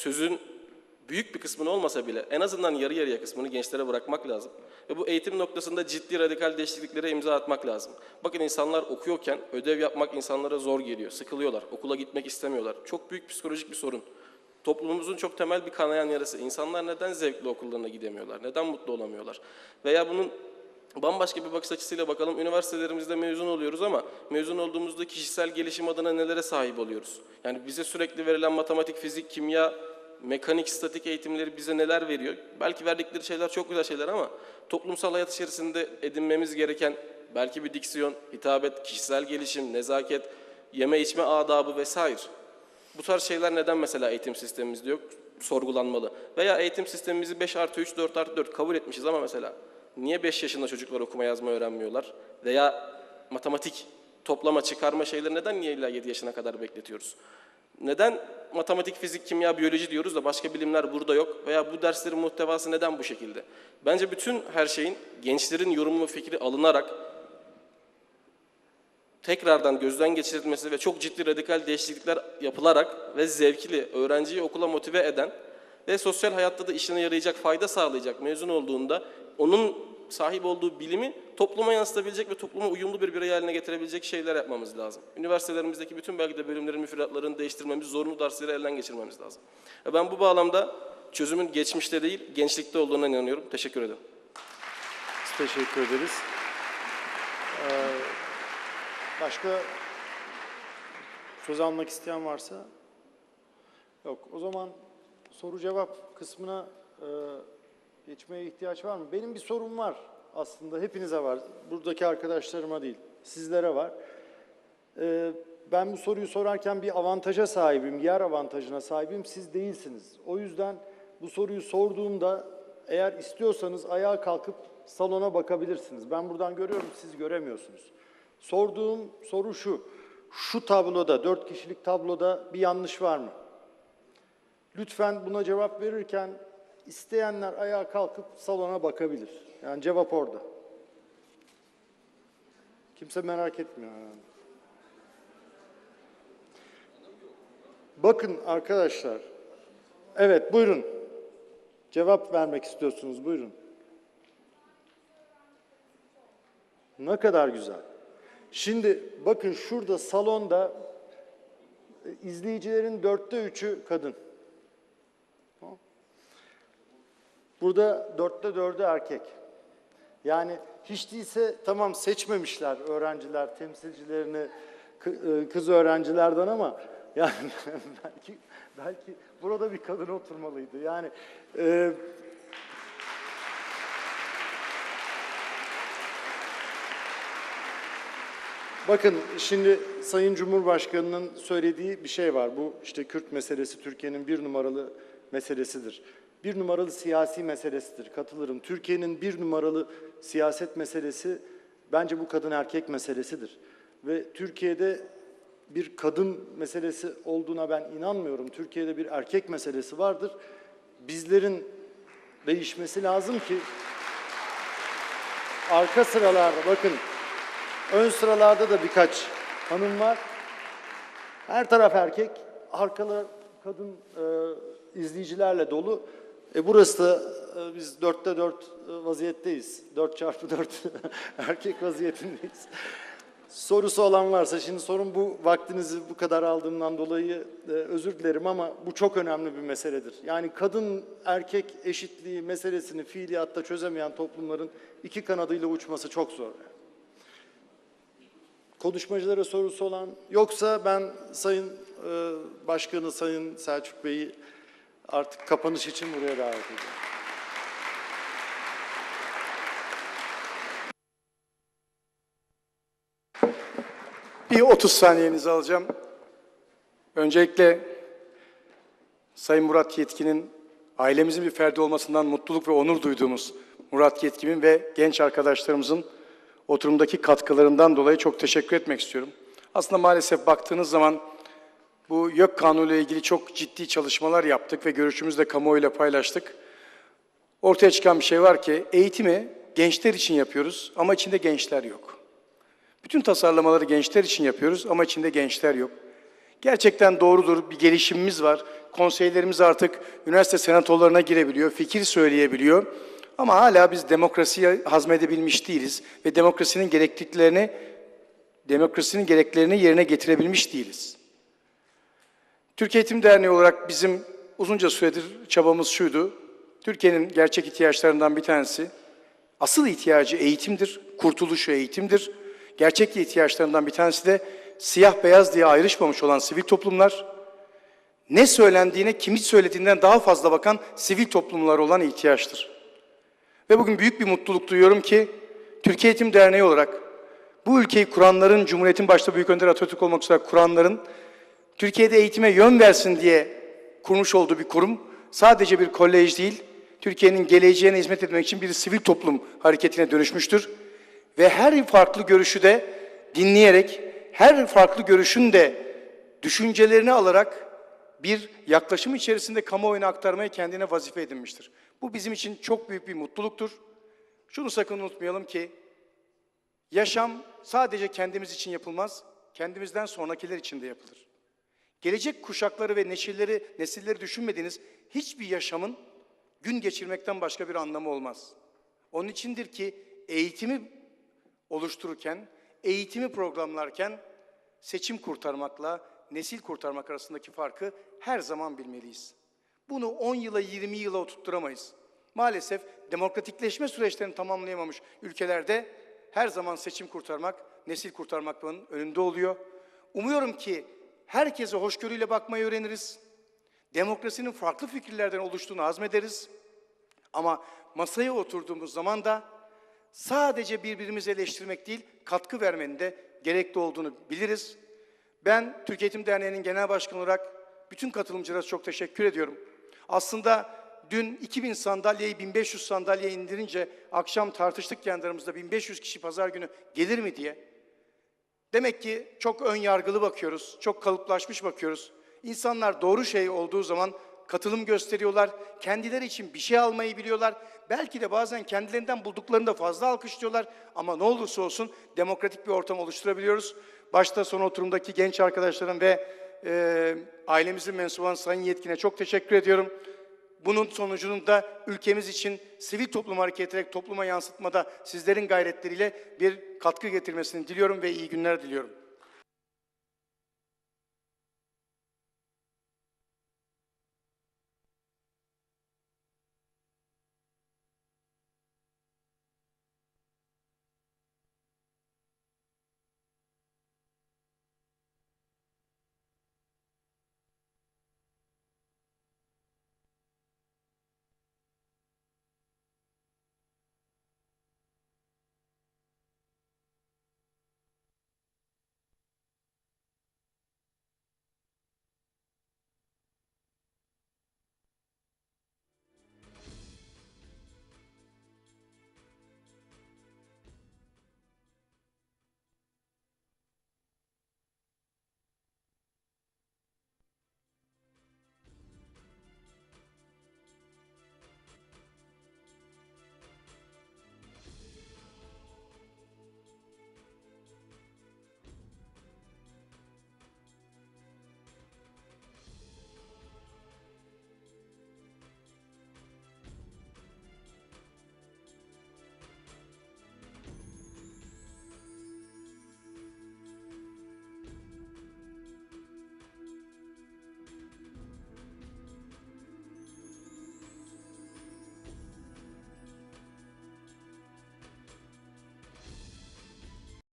sözün büyük bir kısmını olmasa bile en azından yarı yarıya kısmını gençlere bırakmak lazım. Ve bu eğitim noktasında ciddi radikal değişikliklere imza atmak lazım. Bakın insanlar okuyorken ödev yapmak insanlara zor geliyor, sıkılıyorlar, okula gitmek istemiyorlar. Çok büyük psikolojik bir sorun. Toplumumuzun çok temel bir kanayan yarası. İnsanlar neden zevkli okullarına gidemiyorlar? Neden mutlu olamıyorlar? Veya bunun bambaşka bir bakış açısıyla bakalım. Üniversitelerimizde mezun oluyoruz ama mezun olduğumuzda kişisel gelişim adına nelere sahip oluyoruz? Yani bize sürekli verilen matematik, fizik, kimya, mekanik, statik eğitimleri bize neler veriyor? Belki verdikleri şeyler çok güzel şeyler ama toplumsal hayat içerisinde edinmemiz gereken belki bir diksiyon, hitabet, kişisel gelişim, nezaket, yeme içme adabı vesaire. Bu tarz şeyler neden mesela eğitim sistemimizde yok? Sorgulanmalı. Veya eğitim sistemimizi 5 artı 3, 4 artı 4 kabul etmişiz ama mesela niye 5 yaşında çocuklar okuma yazma öğrenmiyorlar? Veya matematik, toplama, çıkarma şeyleri neden niye illa 7 yaşına kadar bekletiyoruz? Neden matematik, fizik, kimya, biyoloji diyoruz da başka bilimler burada yok? Veya bu derslerin muhtevası neden bu şekilde? Bence bütün her şeyin gençlerin yorumu ve fikri alınarak tekrardan gözden geçirilmesi ve çok ciddi radikal değişiklikler yapılarak ve zevkli öğrenciyi okula motive eden ve sosyal hayatta da işine yarayacak, fayda sağlayacak mezun olduğunda onun sahip olduğu bilimi topluma yansıtabilecek ve topluma uyumlu bir birey haline getirebilecek şeyler yapmamız lazım. Üniversitelerimizdeki bütün belki de bölümlerin müfredatlarını değiştirmemiz, zorunlu dersleri elden geçirmemiz lazım. Ve Ben bu bağlamda çözümün geçmişte değil, gençlikte olduğuna inanıyorum. Teşekkür ederim. Teşekkür ederiz. Ee, başka söz almak isteyen varsa? Yok. O zaman soru cevap kısmına e, geçmeye ihtiyaç var mı? Benim bir sorum var aslında. Hepinize var. Buradaki arkadaşlarıma değil. Sizlere var. Ee, ben bu soruyu sorarken bir avantaja sahibim, yer avantajına sahibim. Siz değilsiniz. O yüzden bu soruyu sorduğumda eğer istiyorsanız ayağa kalkıp salona bakabilirsiniz. Ben buradan görüyorum, siz göremiyorsunuz. Sorduğum soru şu. Şu tabloda, dört kişilik tabloda bir yanlış var mı? Lütfen buna cevap verirken isteyenler ayağa kalkıp salona bakabilir. Yani cevap orada. Kimse merak etmiyor yani. Bakın arkadaşlar. Evet buyurun. Cevap vermek istiyorsunuz buyurun. Ne kadar güzel. Şimdi bakın şurada salonda e, izleyicilerin dörtte üçü kadın. Tamam. Burada dörtte dördü erkek. Yani hiç değilse tamam seçmemişler öğrenciler temsilcilerini e, kız öğrencilerden ama yani belki belki burada bir kadın oturmalıydı. Yani e, Bakın şimdi Sayın Cumhurbaşkanı'nın söylediği bir şey var. Bu işte Kürt meselesi Türkiye'nin bir numaralı meselesidir. Bir numaralı siyasi meselesidir. Katılırım. Türkiye'nin bir numaralı siyaset meselesi bence bu kadın erkek meselesidir. Ve Türkiye'de bir kadın meselesi olduğuna ben inanmıyorum. Türkiye'de bir erkek meselesi vardır. Bizlerin değişmesi lazım ki arka sıralarda bakın Ön sıralarda da birkaç hanım var. Her taraf erkek, arkalı kadın e, izleyicilerle dolu. E burası da e, biz dörtte dört e, vaziyetteyiz. Dört çarpı dört erkek vaziyetindeyiz. Sorusu olan varsa, şimdi sorun bu vaktinizi bu kadar aldığımdan dolayı e, özür dilerim ama bu çok önemli bir meseledir. Yani kadın erkek eşitliği meselesini fiiliyatta çözemeyen toplumların iki kanadıyla uçması çok zor. Konuşmacılara sorusu olan yoksa ben Sayın e, Başkanı Sayın Selçuk Bey'i artık kapanış için buraya davet ediyorum. Bir 30 saniyenizi alacağım. Öncelikle Sayın Murat Yetkin'in ailemizin bir ferdi olmasından mutluluk ve onur duyduğumuz Murat Yetkin'in ve genç arkadaşlarımızın oturumdaki katkılarından dolayı çok teşekkür etmek istiyorum. Aslında maalesef baktığınız zaman bu YÖK Kanunu ile ilgili çok ciddi çalışmalar yaptık ve görüşümüzü de kamuoyuyla paylaştık. Ortaya çıkan bir şey var ki eğitimi gençler için yapıyoruz ama içinde gençler yok. Bütün tasarlamaları gençler için yapıyoruz ama içinde gençler yok. Gerçekten doğrudur, bir gelişimimiz var. konseylerimiz artık üniversite senatolarına girebiliyor, fikir söyleyebiliyor. Ama hala biz demokrasiyi hazmedebilmiş değiliz ve demokrasinin gerekliliklerini demokrasinin gereklerini yerine getirebilmiş değiliz. Türkiye Eğitim Derneği olarak bizim uzunca süredir çabamız şuydu. Türkiye'nin gerçek ihtiyaçlarından bir tanesi, asıl ihtiyacı eğitimdir, kurtuluşu eğitimdir. Gerçek ihtiyaçlarından bir tanesi de siyah beyaz diye ayrışmamış olan sivil toplumlar, ne söylendiğine, kimi söylediğinden daha fazla bakan sivil toplumlar olan ihtiyaçtır. Ve bugün büyük bir mutluluk duyuyorum ki Türkiye Eğitim Derneği olarak bu ülkeyi kuranların, Cumhuriyet'in başta Büyük Önder Atatürk olmak üzere kuranların Türkiye'de eğitime yön versin diye kurmuş olduğu bir kurum sadece bir kolej değil, Türkiye'nin geleceğine hizmet etmek için bir sivil toplum hareketine dönüşmüştür. Ve her farklı görüşü de dinleyerek, her farklı görüşün de düşüncelerini alarak bir yaklaşım içerisinde kamuoyuna aktarmayı kendine vazife edinmiştir. Bu bizim için çok büyük bir mutluluktur. Şunu sakın unutmayalım ki yaşam sadece kendimiz için yapılmaz, kendimizden sonrakiler için de yapılır. Gelecek kuşakları ve nesilleri, nesilleri düşünmediğiniz hiçbir yaşamın gün geçirmekten başka bir anlamı olmaz. Onun içindir ki eğitimi oluştururken, eğitimi programlarken seçim kurtarmakla nesil kurtarmak arasındaki farkı her zaman bilmeliyiz. Bunu 10 yıla 20 yıla oturtturamayız. Maalesef demokratikleşme süreçlerini tamamlayamamış ülkelerde her zaman seçim kurtarmak, nesil kurtarmakların önünde oluyor. Umuyorum ki herkese hoşgörüyle bakmayı öğreniriz. Demokrasinin farklı fikirlerden oluştuğunu hazmederiz. Ama masaya oturduğumuz zaman da sadece birbirimizi eleştirmek değil, katkı vermenin de gerekli olduğunu biliriz. Ben Türkiye Eğitim Derneği'nin genel başkanı olarak bütün katılımcılara çok teşekkür ediyorum. Aslında dün 2000 sandalyeyi 1500 sandalyeye indirince akşam tartıştık kendi aramızda 1500 kişi pazar günü gelir mi diye. Demek ki çok ön yargılı bakıyoruz, çok kalıplaşmış bakıyoruz. İnsanlar doğru şey olduğu zaman katılım gösteriyorlar, kendileri için bir şey almayı biliyorlar. Belki de bazen kendilerinden bulduklarını da fazla alkışlıyorlar ama ne olursa olsun demokratik bir ortam oluşturabiliyoruz. Başta son oturumdaki genç arkadaşlarım ve e, ailemizin mensubu olan Sayın Yetkin'e çok teşekkür ediyorum. Bunun sonucunun da ülkemiz için sivil toplum hareket ederek topluma yansıtmada sizlerin gayretleriyle bir katkı getirmesini diliyorum ve iyi günler diliyorum.